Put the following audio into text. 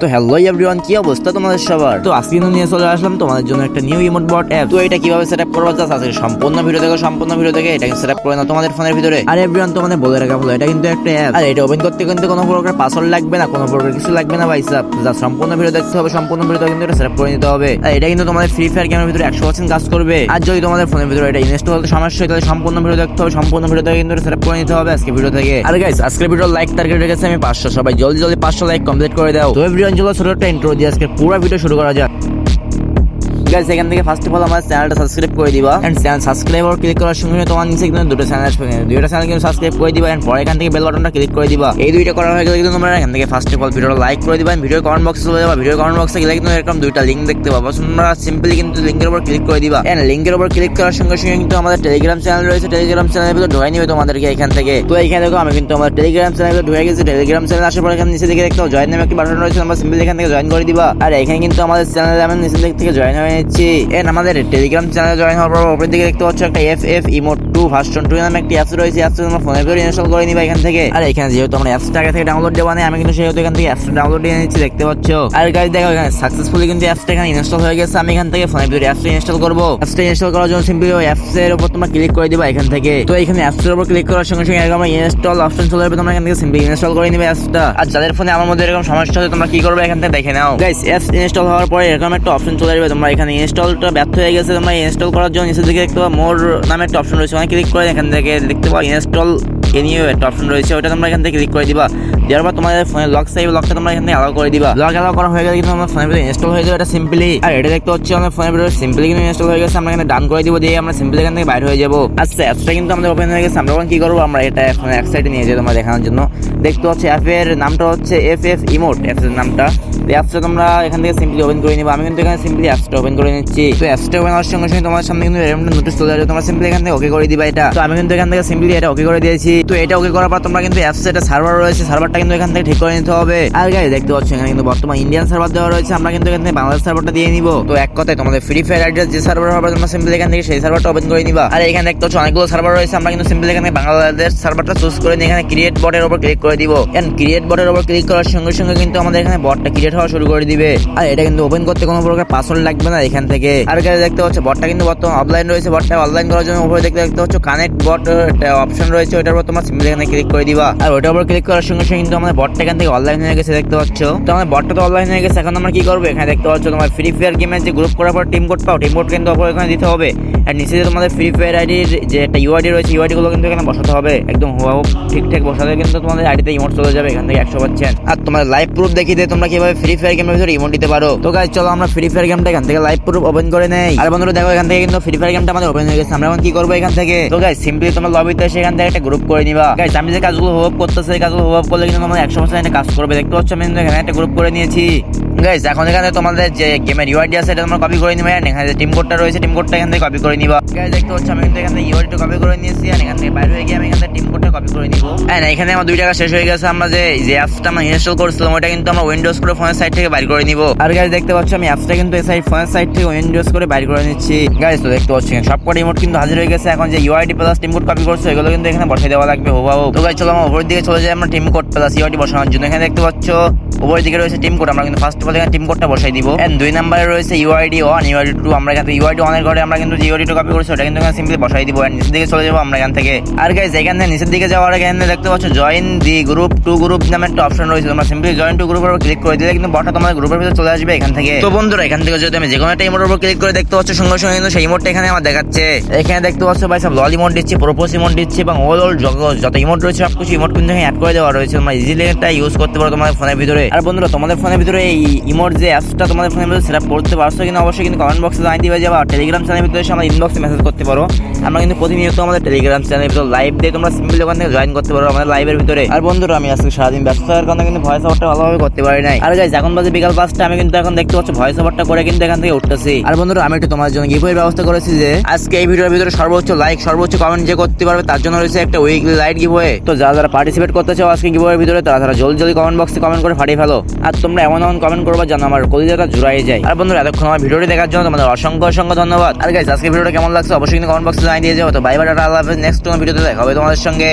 তো hello everyone কি অবস্থা তোমাদের সবার? তো আজকে কিন্তু নিয়ে চলে আসলাম তোমাদের জন্য একটা নিউ ইমোট বট অ্যাপ তো এটা কীভাবে সেটআপ করব জাস্ট আজকে সম্পূর্ণ ভিডিও দেখো সম্পূর্ণ ভিডিও দেখে এটা সেটআপ করে নাও তোমাদের ফোনের ভিতরে। আর এভরিওয়ান তোমাদের বলে রাখা ভালো এটা কিন্তু একটা অ্যাপ আর এটা ওপেন করতে কিন্তু কোনো প্রকার পাসওয়ার্ড লাগবে না কোনো প্রকার কিছু লাগবে না ভাই জাস্ট সম্পূর্ণ ভিডিও দেখতে হবে সম্পূর্ণ ভিডিও কিন্তু এটা সেটআপ করে নিতে হবে। আর এটা কিন্তু তোমাদের ফ্রি ফায়ার গেমের ভিতরে একশো পার্সেন্ট কাজ করবে। আর যদি তোমাদের ফোনের ভিতরে এটা ইনস্টল করতে সমস্যা হয় তাহলে সম্পূর্ণ ভিডিও দেখতে হবে সম্পূর্ণ ভিডিও থেকে কিন্তু সেটআপ করে নিতে হবে আজকে ভিডিও থেকে। আর গাইস আজকের ভিডিও লাইক টার্গেট রেখেছে আমি পাঁচশো সবাই জলদি জলদি পাঁচশো লাইক কমপ্লিট করে দাও। তো চলো ছোট একটা ইন্ট্রো দিয়ে আজকে পুরো ভিডিও শুরু করা যাক। গাইস এখান থেকে ফার্স্ট অফ অল আমার চ্যানেলটা সাবস্ক্রাইব করে দিবা। এন্ড চ্যানেল সাবস্ক্রাইব আর ক্লিক করার সঙ্গে তোমার নিচে কিন্তু দুটো চ্যানেল আসবে দুটো চ্যানেল কিন্তু সাবস্ক্রাইব করে দিবা। এন্ড পরে এখান থেকে বেল বাটনটা ক্লিক করে দিবা। এই দুইটা করা হয়ে গেলে কিন্তু তোমরা এখান থেকে ফার্স্ট অফ অল ভিডিওটা লাইক করে দিবা। ভিডিও কমেন্ট বক্সে চলে যাবা। ভিডিও কমেন্ট বক্সে গেলে কিন্তু এরকম দুইটা লিংক দেখতে পাবা। তোমরা সিম্পলি কিন্তু লিংকের উপর ক্লিক করে দিবা। এন্ড লিংকের উপর ক্লিক করার সঙ্গে সঙ্গে কিন্তু আমাদের টেলিগ্রাম চ্যানেল রয়েছে। টেলিগ্রাম চ্যানেলের ভিতরে ঢোকাই নিবে তোমাদেরকে এখান থেকে। তো এখানে দেখো, আমি কিন্তু আমার টেলিগ্রাম চ্যানেলে ঢুকে গেছি। টেলিগ্রাম চ্যানেল আসার পর এখানে নিচে দিকে দেখতে জয়েন নামে একটি বাটন রয়েছে। আমরা সিম্পলি এখান থেকে জয়েন করে দিবা। আর এখানে কিন্তু আমাদের চ্যানেলে আমি নিচে দিক থেকে জয়েন হয়ে নিচ্ছি এন আমাদের টেলিগ্রাম চ্যানেলে জয়েন হওয়ার পর উপরের দিকে দেখতে পাচ্ছ একটা F F emote two version two নামে একটি অ্যাপস রয়েছে। অ্যাপস তোমরা ফোনে ভিতরে ইনস্টল করে নিবা এখান থেকে। আর এখানে যেহেতু আমরা অ্যাপসটা আগে থেকে ডাউনলোড দেওয়া নেই, আমি কিন্তু সেহেতু এখান থেকে অ্যাপসটা ডাউনলোড দিয়ে নিচ্ছি, দেখতে পাচ্ছ? আর গাইজ দেখো এখানে সাকসেসফুলি কিন্তু অ্যাপসটা এখানে ইনস্টল হয়ে গেছে। আমি এখান থেকে ফোনে ভিতরে অ্যাপসটা ইনস্টল করব। অ্যাপসটা ইনস্টল করার জন্য সিম্পলি ওই অ্যাপস এর উপর তোমরা ক্লিক করে দিবা এখান থেকে। তো এখানে অ্যাপস এর উপর ক্লিক করার সঙ্গে সঙ্গে এরকম ইনস্টল অপশন চলে যাবে তোমরা এখান থেকে সিম্পলি ইনস্টল করে নিবে অ্যাপসটা আর যাদের ফোনে আমার মধ্যে এরকম সমস্যা হচ্ছে, তোমরা কি করবে এখান থেকে দেখে নাও। গাইস অ্যাপস ইনস্টল হওয়ার পরে এরকম একটা অপশন চলে যাবে তোমরা এখানে ইনস্টলটা ব্যর্থ হয়ে গেছে, তোমরা ইনস্টল করার জন্য নিচের দিকে দেখতে পাবো মোর নামে একটা অপশন রয়েছে। ওখানে ক্লিক করে এখান থেকে দেখতে পাবো ইনস্টল এ নিয়ে একটা অপশন রয়েছে, ওটা তোমরা এখান থেকে ক্লিক করে দিবা। দেওয়ার পর তোমাদের ফোনে লক চাইবে লকটা তোমরা এখান থেকে অ্যালাউ করে দিবা। লক অ্যালাউ করা হয়ে গেলে কিন্তু আমার ফোনের ভিতরে ইনস্টল হয়ে যাবে, এটা সিম্পলি আর এটা দেখতে হচ্ছে আমার ফোনের ভিতরে সিম্পলি কিন্তু ইনস্টল হয়ে গেছে, আমরা এখানে ডান করে দিব দিয়ে আমরা সিম্পলি এখান থেকে বাইরে হয়ে যাব। আচ্ছা অ্যাপসটা কিন্তু আমাদের ওপেন হয়ে গেছে, আমরা কি করব? আমরা এটা এখন এক সাইডে নিয়ে যাই তোমরা দেখানোর জন্য। দেখতে হচ্ছে অ্যাপের নামটা হচ্ছে এফ এফ ইমোট অ্যাপসের নামটা। এখান থেকে সিম্পলি ওপেন করে নিবা। আমি কিন্তু এখানে সিম্পলি অ্যাপসটা ওপেন করে নিচ্ছি। তো অ্যাপসটা ওপেন হওয়ার সঙ্গে সঙ্গে তোমার সামনে কিন্তু এরকম চলে যাবে তোমরা সিম্পলি এখান থেকে ওকে করে দিবা এটা। তো আমি কিন্তু এখান থেকে সিম্পলি এটা ওকে করে দিয়েছি। তো এটা ওকে করার পর তোমরা কিন্তু অ্যাপসে সার্ভার রয়েছে। সার্ভারটা কিন্তু এখান থেকে ঠিক করে নিতে হবে। আর গাই দেখতে পাচ্ছ এখানে কিন্তু বর্তমান ইন্ডিয়ান সার্ভার দেওয়া রয়েছে। আমরা কিন্তু এখান থেকে বাংলাদেশ সার্ভারটা দিয়ে নিব। তো এক কথায় তোমাদের ফ্রি ফায়ার আইডিয়ার যে সার্ভার হবে, তোমরা সিম্পলি এখান থেকে সেই সার্ভারটা ওপেন করে নিবা। আর এখানে দেখতে পাচ্ছ অনেকগুলো সার্ভার রয়েছে। আমরা কিন্তু সিম্পলি এখানে বাংলাদেশ সার্ভারটা চুজ করে নিয়ে এখানে ক্রিয়েট বটের উপর ক্লিক করে দিব। এন্ড ক্রিয়েট বটের উপর ক্লিক করার সঙ্গে সঙ্গে কিন্তু আমাদের এখানে বটটা ক্রিয়েট হওয়া শুরু করে দিবে। আর এটা কিন্তু ওপেন করতে কোনো প্রকার পাসওয়ার্ড লাগবে না এখান থেকে। আর এখানে দেখতে পাচ্ছ বটটা কিন্তু বর্তমানে অফলাইন রয়েছে। বটটা অনলাইন করার জন্য উপরে দেখতে দেখতে পাচ্ছ কানেক্ট বট একটা অপশন রয়েছে। ওটার উপর তোমার সিম্পলি এখানে ক্লিক করে দিবা। আর ওটার উপর ক্লিক করার সঙ্গে সঙ্গে কিন্তু আমাদের বটটা এখান থেকে অনলাইন হয়ে গেছে, দেখতে পাচ্ছ। তো আমাদের বটটা তো অনলাইন হয়ে গেছে, এখন আমরা কি করব? এখানে দেখতে পাচ্ছ, তোমার ফ্রি ফায়ার গেমের যে গ্রুপ করার পর টিম কোড পাও টিম কোড কিন্তু অপর এখানে দিতে হবে। আর নিচে যে তোমাদের ফ্রি ফায়ার আইডির যে একটা ইউআইডি রয়েছে ইউআইডি গুলো কিন্তু এখানে বসাতে হবে। একদম হুবাহু ঠিকঠাক বসাতে কিন্তু তোমাদের আইডিতে ইমোট চলে যাবে এখান থেকে একশো পার্সেন্ট আর তোমার লাইভ প্রুফ দেখিয়ে দিয়ে তোমরা কীভাবে ফ্রি ফায়ার গেমের ভিতরে ইমন দিতে পারো। তো গাইজ চলো আমরা ফ্রি ফায়ার গেমটা এখান থেকে লাইভ প্রুফ ওপেন করে নেই। আর বন্ধুরা, দেখো এখান থেকে কিন্তু ফ্রি ফায়ার গেমটা আমাদের ওপেন হয়ে গেছে। আমরা এখন কি করব এখান থেকে? তো গাইজ সিম্পলি তোমার লবিতে এসে এখান থেকে একটা গ্রুপ করে নিবা। গাইজ আমি যে কাজগুলো হোপ করতেছে এই কাজগুলো হোপ করলে কিন্তু তোমাদের একশো পার্সেন্ট কাজ করবে। দেখতে পাচ্ছ, আমি এখানে একটা গ্রুপ করে নিয়েছি। গাইজ এখন এখানে তোমাদের যে গেমের ইউআইডি আছে, এটা তোমরা কপি করে নিবে এখানে যে টিম কোডটা রয়েছে টিম কোডটা এখান থেকে কপি করে নিবা। গাইজ দেখতে পাচ্ছ, আমি কিন্তু এখান থেকে ইউআইডিটা কপি করে নিয়েছি আর এখান থেকে বাইরে হয়ে গিয়ে আমি এখান টিম কোডটা কপি করে নিব। হ্যাঁ এখানে আমার দুই টাকা শেষ হয়ে গেছে, আমরা যে যে অ্যাপসটা আমরা ইনস্টল করছিলাম ওটা কিন্তু আমরা উইন্ডোজ করে ফোনের সাইড থেকে বাইর করে নিব। আর গাইজ দেখতে পাচ্ছ, আমি অ্যাপসটা কিন্তু এই সাইড ফোনের সাইড থেকে উইন্ডোজ করে বাইর করে নিচ্ছি। গাইজ তো দেখতে পাচ্ছি সব কটা ইমোট কিন্তু হাজির হয়ে গেছে, এখন যে UID plus team code copy করছে এগুলো কিন্তু এখানে বসাই দেওয়া লাগবে হোবাও তো গাইজ চলো আমরা উপরের দিকে চলে যাই, আমরা টিম কোড প্লাস ইউআইডি বসানোর জন্য। এখানে দেখতে পাচ্ছ, উপরের দিকে রয়েছে টিম কোড আমরা কিন্তু ফার্স্ট অফ এখানে টিম কোডটা বসাই দিব। এন্ড দুই নম্বরে রয়েছে ইউআইডি ওয়ান ইউআইডি টু আমরা এখান থেকে ইউআইডি ওয়ানের ঘরে আমরা কিন্তু ইউআইডি টু কপি করছি, ওটা কিন্তু সিম্পলি বসাই দিব। এন্ড নিচের দিকে চলে যাব আমরা এখান থেকে। আর গাইজ এখান থেকে নিচের দিকে যাওয়ার আগে এখানে দেখতে পাচ্ছ join the group to group নামে একটা অপশন রয়েছে। তোমরা সিম্পলি জয়েন টু গ্রুপের উপর ক্লিক করে দিলে কিন্তু বটটা তোমাদের গ্রুপের ভিতরে চলে আসবে এখান থেকে। তো বন্ধুরা, এখান থেকে যদি আমি যে কোনো একটা ইমোটের উপর ক্লিক করে দেখতে পাচ্ছ, সঙ্গে সঙ্গে কিন্তু সেই ইমোটটা এখানে আমার দেখাচ্ছে। এখানে দেখতে পাচ্ছ ভাই, সব লল ইমোট দিচ্ছে প্রোপোজ ইমোট দিচ্ছে, এবং ওল ওল যত ইমোট রয়েছে সব কিছু ইমোট কিন্তু এখানে অ্যাড করে দেওয়া রয়েছে। তোমরা ইজিলি এটা ইউজ করতে পারো তোমাদের ফোনের ভিতরে। আর বন্ধুরা, তোমাদের ফোনের ভিতরে এই ইমোট যে অ্যাপসটা তোমাদের ফোনের ভিতরে সেট করতে পারছ কিনা অবশ্যই কিন্তু কমেন্ট বক্সে জানিয়ে দিবে যাবা টেলিগ্রাম চ্যানেলের ভিতরে এসে আমার ইনবক্সে মেসেজ করতে পারো। আমরা কিন্তু প্রতিনিয়ত আমাদের টেলিগ্রাম চ্যানেলের ভিতরে লাইভ দিয়ে তোমরা সিম্পলি ওখান থেকে জয়েন করতে পারো আমাদের লাইভের ভিতরে। আর বন্ধুরা আমি আজকে সারাদিন ব্যস্ত থাকার কারণে কিন্তু ভয়েস ওভারটা ভালোভাবে করতে পারি নাই। আর গাইজ এখন বাজে বিকাল পাঁচটা আমি কিন্তু এখন দেখতে পাচ্ছি ভয়েস ওভারটা করে কিন্তু এখান থেকে উঠতেছি। আর বন্ধুরা আমি একটু তোমার জন্য গিফটের ব্যবস্থা করেছি যে আজকে এই ভিডিওর ভিতরে সর্বোচ্চ লাইক সর্বোচ্চ কমেন্ট যে করতে পারবে তার জন্য রয়েছে একটা উইকলি লাইট গিভওয়ে তো যারা যারা পার্টিসিপেট করতে চাও আজকে গিভওয়ের ভিতরে তারা তারা জলদি জলদি কমেন্ট বক্সে কমেন্ট করে ফাটিয়ে ফেলো। আর তোমরা এমন এমন কমেন্ট করবা যেন আমার কলিজাটা জুড়াই যায়। আর বন্ধুরা, এতক্ষণ আমার ভিডিওটি দেখার জন্য তোমাদের অসংখ্য অসংখ্য ধন্যবাদ। আর গাইজ আজকে ভিডিওটা কেমন লাগছে? অবশ্যই কিন্তু কমেন্ট বক্সে জানিয়ে দিয়ে যাও তো বাই বাই টাটা, আল্লাহ নেক্সট কোনো ভিডিওতে দেখা হবে তোমাদের সঙ্গে।